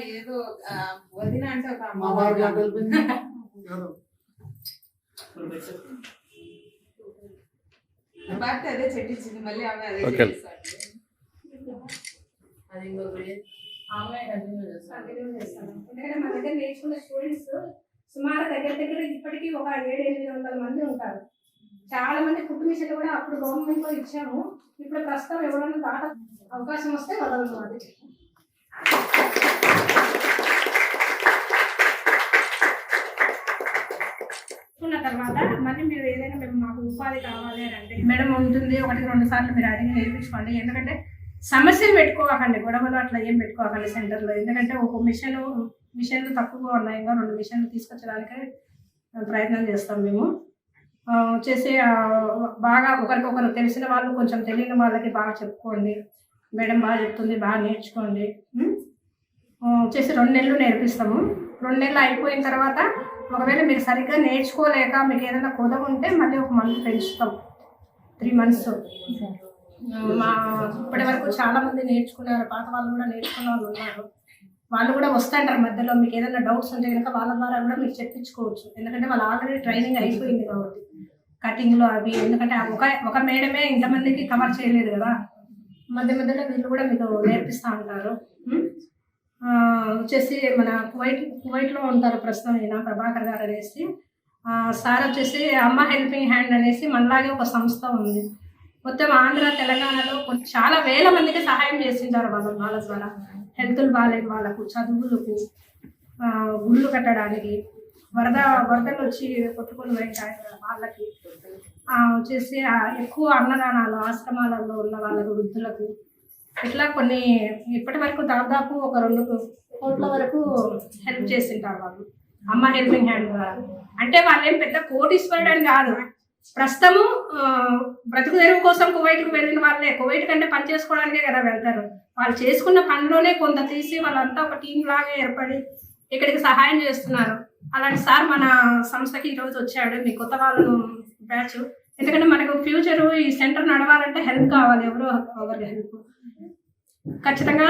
లేదు ఆ, వదిన అంటే ఒక? భర్త అదే చెట్టించింది మళ్ళీ ఆమె అదే. అది ఇంకొకటి ఆమె కంటిన్యూ చేస్తాను ఎందుకంటే దగ్గర నేర్చుకున్న స్టూడెంట్స్ సుమారు దగ్గర దగ్గర ఇప్పటికీ ఒక ఏడు ఎనిమిది వందల మంది ఉంటారు చాలా మంది మిషన్లు కూడా అప్పుడు గవర్నమెంట్లో ఇచ్చాము. ఇప్పుడు ప్రస్తుతం ఎవరైనా దాట అవకాశం వస్తే ఉన్న తర్వాత మళ్ళీ మీరు ఏదైనా మేము మాకు ఉపాధి కావాలి అని అంటే మేడం ఉంటుంది. ఒకటి రెండు సార్లు మీరు అడిగి నేర్పించుకోండి. ఎందుకంటే సమస్యలు పెట్టుకోకండి. గొడవలు అట్లా ఏం పెట్టుకోకండి సెంటర్లో. ఎందుకంటే ఒక మిషన్ మిషన్లు తక్కువగా ఉన్నాయి. ఇంకా రెండు మిషన్లు తీసుకొచ్చడానికి ప్రయత్నం చేస్తాం మేము. ఆ, బాగా ఒకరికొకరు తెలిసిన వాళ్ళు కొంచెం తెలియని వాళ్ళకి బాగా చెప్పుకోండి. మేడం బాగా చెప్తుంది బాగా నేర్చుకోండి. వచ్చేసి రెండు నెలలు నేర్పిస్తాము. రెండు నెలలు అయిపోయిన తర్వాత ఒకవేళ మీరు సరిగ్గా నేర్చుకోలేక మీకు ఏదైనా కొదవ ఉంటే మళ్ళీ ఒక మంత్ పెంచుతాం. Three months. మా ఇప్పటి వరకు చాలా మంది నేర్చుకున్నారు పాత వాళ్ళు కూడా నేర్చుకున్న వాళ్ళు ఉన్నారు. వాళ్ళు కూడా వస్తుంటారు మధ్యలో. మీకు ఏదైనా డౌట్స్ ఉంటే కనుక వాళ్ళ ద్వారా కూడా మీరు చెప్పించుకోవచ్చు. ఎందుకంటే వాళ్ళు ఆల్రెడీ ట్రైనింగ్ అయిపోయింది కాబట్టి. కటింగ్లో అవి ఎందుకంటే ఒక ఒక మేడమే ఇంతమందికి కవర్ చేయలేదు కదా. మధ్య మధ్యలో వీళ్ళు కూడా మీకు నేర్పిస్తూ ఉంటారు. వచ్చేసి మన కువైట్ కువైట్లో ఉంటారు ప్రస్తుతం ఈయన ప్రభాకర్ గారు అనేసి. సార్ వచ్చేసి అమ్మ హెల్పింగ్ హ్యాండ్ అనేసి మనలాగే ఒక సంస్థ ఉంది. మొత్తం ఆంధ్ర తెలంగాణలో కొన్ని చాలా వేల మందికి సహాయం చేసింటారు వాళ్ళ వాళ్ళ ద్వారా. హెల్త్లు బాగాలేని వాళ్ళకు చదువులకు గుళ్ళు కట్టడానికి వరద వరదలు వచ్చి కొట్టుకొని పోయిన వాళ్ళకి. వచ్చేసి ఎక్కువ అన్నదానాలు ఆశ్రమాలలో ఉన్న వాళ్ళకు వృద్ధులకు. ఇట్లా కొన్ని ఇప్పటి వరకు దాదాపు ఒక రెండు కోట్ల వరకు హెల్ప్ చేసింటారు వాళ్ళు అమ్మ హెల్పింగ్ హ్యాండ్ ద్వారా. అంటే వాళ్ళు ఏం పెద్ద కోటీశ్వరుడు అని కాదు. ప్రస్తుతము బ్రతుకు తెరువు కోసం కువైట్కి వెళ్ళిన వాళ్ళే. కువైట్ కంటే పని చేసుకోవడానికే కదా వెళ్తారు. వాళ్ళు చేసుకున్న పనిలోనే కొంత తీసి వాళ్ళంతా ఒక టీం లాగా ఏర్పడి ఇక్కడికి సహాయం చేస్తున్నారు. అలాంటి సార్ మన సంస్థకి ఈరోజు వచ్చాడు. మీ కొత్త వాళ్ళు బ్యాచ్. ఎందుకంటే మనకు ఫ్యూచర్ ఈ సెంటర్ నడవాలంటే హెల్ప్ కావాలి. ఎవరో ఎవరి హెల్ప్. ఖచ్చితంగా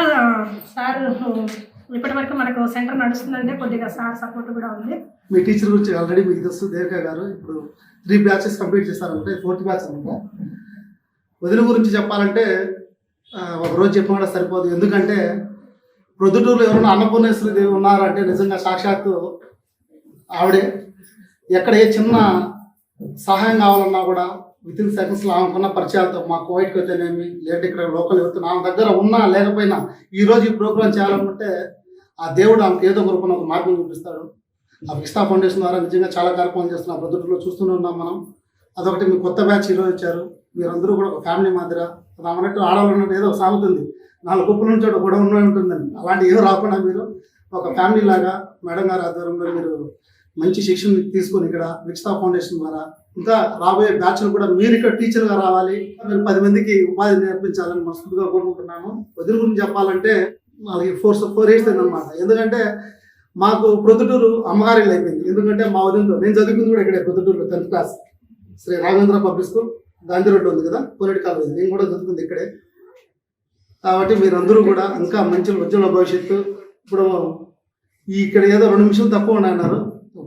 సార్ ఇప్పటి వరకు మనకు సెంటర్ నడుస్తుందంటే కొద్దిగా సార్ సపోర్ట్ కూడా ఉంది. మీ టీచర్ గురించి ఆల్రెడీ మీకు తెలుసు దేవిక గారు. ఇప్పుడు త్రీ బ్యాచెస్ కంప్లీట్ చేస్తారంటే ఫోర్త్ బ్యాచ్ అనమాట. వదిన గురించి చెప్పాలంటే ఒకరోజు ఒక రోజు కూడా సరిపోదు. ఎందుకంటే ప్రొద్దుటూరులో ఎవరైనా అన్నపూర్ణేశ్వరి దేవి ఉన్నారంటే నిజంగా సాక్షాత్తు ఆవిడే. ఎక్కడ ఏ చిన్న సహాయం కావాలన్నా కూడా విత్ ఇన్ సెకండ్స్లో ఆమెకున్న పరిచయాలతో మా కోవిడ్కి అయితేనేమి లేదంటే ఇక్కడ లోకల్ ఎవరితో ఆమె దగ్గర ఉన్నా లేకపోయినా ఈరోజు ఈ ప్రోగ్రాం చేయాలనుకుంటే ఆ దేవుడు ఆమెకు ఏదో ఒక రూపంలో ఒక మార్గం చూపిస్తాడు. ఆ విక్స్తా ఫౌండేషన్ ద్వారా నిజంగా చాలా కార్యక్రమాలు చేస్తున్నాం ప్రొద్దుటూరులో చూస్తూనే ఉన్నాం మనం. అదొకటి మీ కొత్త బ్యాచ్ ఈరోజు వచ్చారు మీరందరూ కూడా ఒక ఫ్యామిలీ మాదిర రామన్నట్టు ఆడవాళ్ళు ఏదో ఒక నాలుగు కుప్పల నుంచి ఒక గొడవ ఉంటుందండి. అలాంటి ఏదో రాకుండా మీరు ఒక ఫ్యామిలీ లాగా మేడం గారి ఆధ్వర్యంలో మీరు మంచి శిక్షణ తీసుకొని ఇక్కడ విక్స్తా ఫౌండేషన్ ద్వారా ఇంకా రాబోయే బ్యాచ్లు కూడా మీరు ఇక్కడ టీచర్గా రావాలి. మీరు పది మందికి ఉపాధి నేర్పించాలని మనస్ఫూర్తిగా కోరుకుంటున్నాను. వదిలి గురించి చెప్పాలంటే వాళ్ళకి ఫోర్ ఫోర్ ఇయర్స్ అనమాట ఎందుకంటే మాకు ప్రొద్దుటూరు అమ్మగారి ఇల్లు అయిపోయింది. ఎందుకంటే మా వదినతో నేను చదువుకుంది కూడా ఇక్కడే ప్రొద్దుటూరులో tenth class Sri Raghavendra public school Gandhi road ఉంది కదా కోనేటి కాలేజ్. నేను కూడా చదువుకుంది ఇక్కడే. కాబట్టి మీరందరూ కూడా ఇంకా మంచి ఉజ్వల భవిష్యత్తు. ఇప్పుడు ఈ ఇక్కడ ఏదో రెండు నిమిషాలు తక్కువ ఉన్నాయన్నారు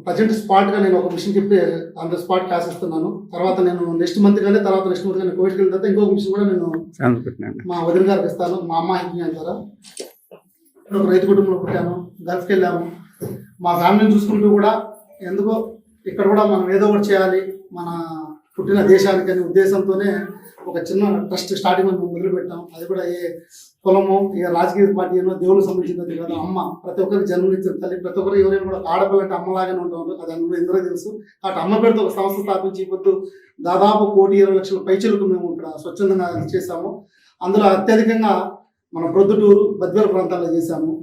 ప్రజెంట్ స్పాట్గా నేను ఒక మిషన్ చెప్పి ఆన్ ద స్పాట్ క్లాస్ ఇస్తున్నాను తర్వాత నేను నెక్స్ట్ మంత్ కానీ తర్వాత నెక్స్ట్ మంత్ కానీ కోవిడ్కి వెళ్ళిన తర్వాత ఇంకొక మిషన్ కూడా నేను మా వదిన గారికి ఇస్తాను. మా అమ్మ ఇంటి అంటారా. ఇప్పుడు ఒక రైతు కుటుంబంలో పుట్టాను. గల్ఫ్కి వెళ్ళాము. మా ఫ్యామిలీని చూసుకుంటూ కూడా ఎందుకో ఇక్కడ కూడా మనం ఏదో ఒకటి చేయాలి మన పుట్టిన దేశానికి అనే ఉద్దేశంతోనే ఒక చిన్న ట్రస్ట్ స్టార్టింగ్ మనం మొదలు పెట్టాం అది కూడా ఏ కులము ఏ రాజకీయ పార్టీ ఏమో దేవునికి సంబంధించినది కాదు. అమ్మ ప్రతి ఒక్కరికి జన్మనిచ్చిన తల్లి ప్రతి ఒక్కరు ఎవరైనా కూడా ఒక ఆడపిల్ల అంటే అమ్మలాగానే ఉంటారు. అది అందరూ ఎందరో తెలుసు. కాబట్టి అమ్మ పేరుతో ఒక సంస్థ స్థాపించి పొద్దు దాదాపు కోటి ఇరవై లక్షల పైచలకు మేము ఇక్కడ స్వచ్ఛందంగా చేశాము. అందులో అత్యధికంగా మన ప్రొద్దుటూరు బద్వేల ప్రాంతాల్లో చేశాము.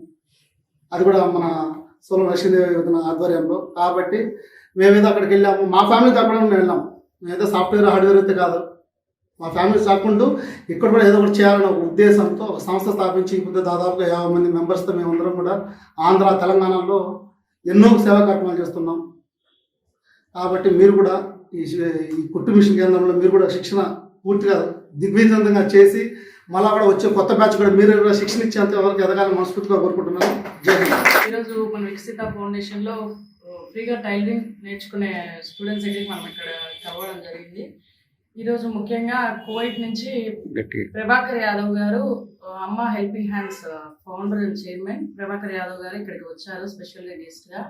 అది కూడా మన సోలం లక్ష్మీదేవి యువతన ఆధ్వర్యంలో. కాబట్టి మేమేదో అక్కడికి వెళ్ళాము. మా ఫ్యామిలీ అక్కడ వెళ్ళాము వెళ్ళాం. సాఫ్ట్వేర్ హార్డ్వేర్ అయితే కాదు. మా ఫ్యామిలీ కాకుండా ఇక్కడ కూడా ఏదో ఒకటి చేయాలనే ఒక ఉద్దేశంతో ఒక సంస్థ స్థాపించి ఇప్పుడు దాదాపుగా యాభై మంది మెంబర్స్తో మేమందరం కూడా ఆంధ్ర తెలంగాణలో ఎన్నో సేవా కార్యక్రమాలు చేస్తున్నాం. కాబట్టి మీరు కూడా ఈ కుట్టు మిషన్ కేంద్రంలో మీరు కూడా శిక్షణ పూర్తిగా దిగ్విజంతంగా చేసి మళ్ళా కూడా వచ్చే కొత్త బ్యాచ్ కూడా మీరు శిక్షణ ఇచ్చేంత వరకు ఎదగాలని మనస్ఫూర్తిగా కోరుకుంటున్నాను. జై హింద్. ఈరోజు మన వికసిత ఫౌండేషన్లో ఫ్రీగా టైలరింగ్ నేర్చుకునే స్టూడెంట్స్ దగ్గరికి మనం ఇక్కడ కలవడం జరిగింది. ఈరోజు ముఖ్యంగా కువైట్ నుంచి ప్రభాకర్ యాదవ్ గారు Amma helping hands founder and chairman Prabhakar Yadav గారు ఇక్కడికి వచ్చారు స్పెషల్ గెస్ట్గా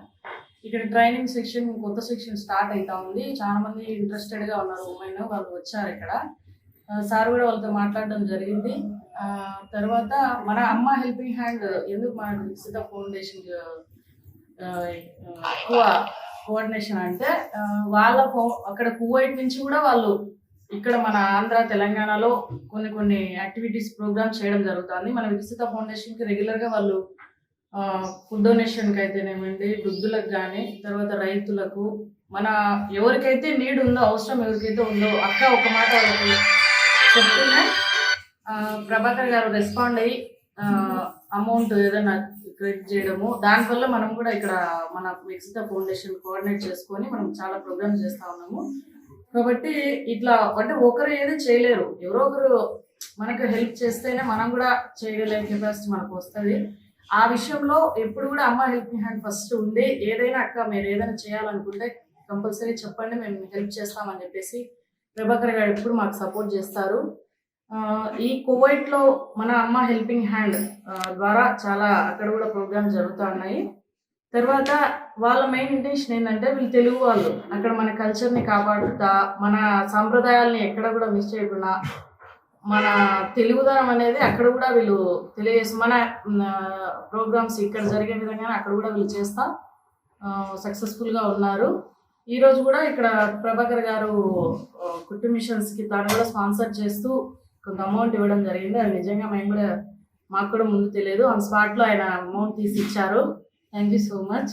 ఇక్కడ ట్రైనింగ్ సెక్షన్ కొత్త సెక్షన్ స్టార్ట్ అవుతా ఉంది. చాలా మంది ఇంట్రెస్టెడ్గా ఉన్నారు ఉమెన్ వాళ్ళు వచ్చారు ఇక్కడ. సార్ కూడా వాళ్ళతో మాట్లాడడం జరిగింది. తర్వాత మన అమ్మ హెల్పింగ్ హ్యాండ్ ఎందుకు మన వికసిత ఫౌండేషన్ ఎక్కువ కోఆర్డినేషన్ అంటే వాళ్ళ అక్కడ కువైట్ నుంచి కూడా వాళ్ళు ఇక్కడ మన ఆంధ్ర తెలంగాణలో కొన్ని కొన్ని యాక్టివిటీస్ ప్రోగ్రామ్స్ చేయడం జరుగుతుంది. మన వికసిత ఫౌండేషన్కి రెగ్యులర్గా వాళ్ళు ఫుడ్ డొనేషన్కి అయితేనేమండి వృద్ధులకు కానీ తర్వాత రైతులకు మన ఎవరికైతే నీడ్ ఉందో అవసరం ఎవరికైతే ఉందో అక్క ఒక మాట వాళ్ళకి చెప్తున్నా. ప్రభాకర్ గారు రెస్పాండ్ అయ్యి అమౌంట్ ఏదైనా క్రెడిట్ చేయడము. దానివల్ల మనం కూడా ఇక్కడ మన వికసిత ఫౌండేషన్ కోఆర్డినేట్ చేసుకొని మనం చాలా ప్రోగ్రామ్స్ చేస్తూ ఉన్నాము. కాబట్టి ఇట్లా అంటే ఒకరు ఏది చేయలేరు. ఎవరో ఒకరు మనకు హెల్ప్ చేస్తేనే మనం కూడా చేయగలిగే కెపాసిటీ మనకు వస్తుంది. ఆ విషయంలో ఎప్పుడు కూడా అమ్మ హెల్పింగ్ హ్యాండ్ ఫస్ట్ ఉండే ఏదైనా అక్క మీరు ఏదైనా చేయాలనుకుంటే కంపల్సరీ చెప్పండి మేము హెల్ప్ చేస్తామని చెప్పేసి ప్రభాకర్ గారు ఎప్పుడు మాకు సపోర్ట్ చేస్తారు. ఈ కువైట్లో మన అమ్మ హెల్పింగ్ హ్యాండ్ ద్వారా చాలా అక్కడ కూడా ప్రోగ్రామ్స్ జరుగుతూ ఉన్నాయి. తర్వాత వాళ్ళ మెయిన్ ఇంటెన్షన్ ఏంటంటే వీళ్ళు తెలుగు వాళ్ళు. అక్కడ మన కల్చర్ని కాపాడుతా మన సాంప్రదాయాల్ని ఎక్కడ కూడా మిస్ చేయకుండా మన తెలుగుదనం అనేది అక్కడ కూడా వీళ్ళు తెలియజేసి మన ప్రోగ్రామ్స్ ఇక్కడ జరిగే విధంగానే అక్కడ కూడా వీళ్ళు చేస్తా సక్సెస్ఫుల్గా ఉన్నారు. ఈ రోజు కూడా ఇక్కడ ప్రభాకర్ గారు కుట్టు మిషన్స్కి తాను కూడా స్పాన్సర్ చేస్తూ కొంత అమౌంట్ ఇవ్వడం జరిగింది. అది నిజంగా మేము కూడా మాకు కూడా ముందు తెలియదు. ఆన్ స్పాట్లో ఆయన అమౌంట్ తీసి ఇచ్చారు. థ్యాంక్ యూ సో మచ్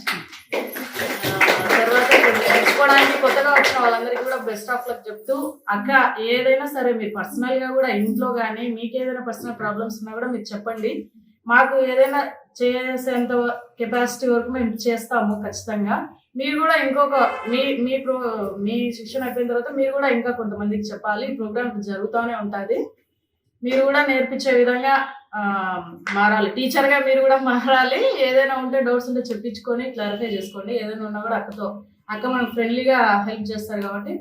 తర్వాత నేర్చుకోవడానికి కొత్తగా వచ్చిన వాళ్ళందరికీ కూడా బెస్ట్ ఆఫ్ లక్ చెప్తూ అక్క ఏదైనా సరే మీరు పర్సనల్గా కూడా ఇంట్లో కానీ మీకు ఏదైనా పర్సనల్ ప్రాబ్లమ్స్ ఉన్నా కూడా మీరు చెప్పండి. మాకు ఏదైనా చేసేంత కెపాసిటీ వరకు మేము చేస్తాము ఖచ్చితంగా. మీరు కూడా ఇంకొక మీ మీ ప్రో మీ శిక్షణ అయిపోయిన తర్వాత మీరు కూడా ఇంకా కొంతమందికి చెప్పాలి. ప్రోగ్రామ్ జరుగుతూనే ఉంటుంది. మీరు కూడా నేర్పించే విధంగా మారాలి. టీచర్గా మీరు కూడా మారాలి. ఏదైనా ఉంటే డౌట్స్ ఉంటే చెప్పించుకొని క్లారిఫై చేసుకోండి. ఏదైనా ఉన్నా కూడా అక్కతో అక్క మనకు ఫ్రెండ్లీగా హెల్ప్ చేస్తారు కాబట్టి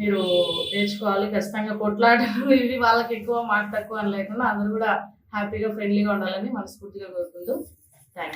మీరు నేర్చుకోవాలి. ఖచ్చితంగా కొట్లాటలు ఇవి వాళ్ళకి ఎక్కువ మాట తక్కువ అని లేకుండా అందరూ కూడా హ్యాపీగా ఫ్రెండ్లీగా ఉండాలని మనస్ఫూర్తిగా కోరుకుంటూ థ్యాంక్ యూ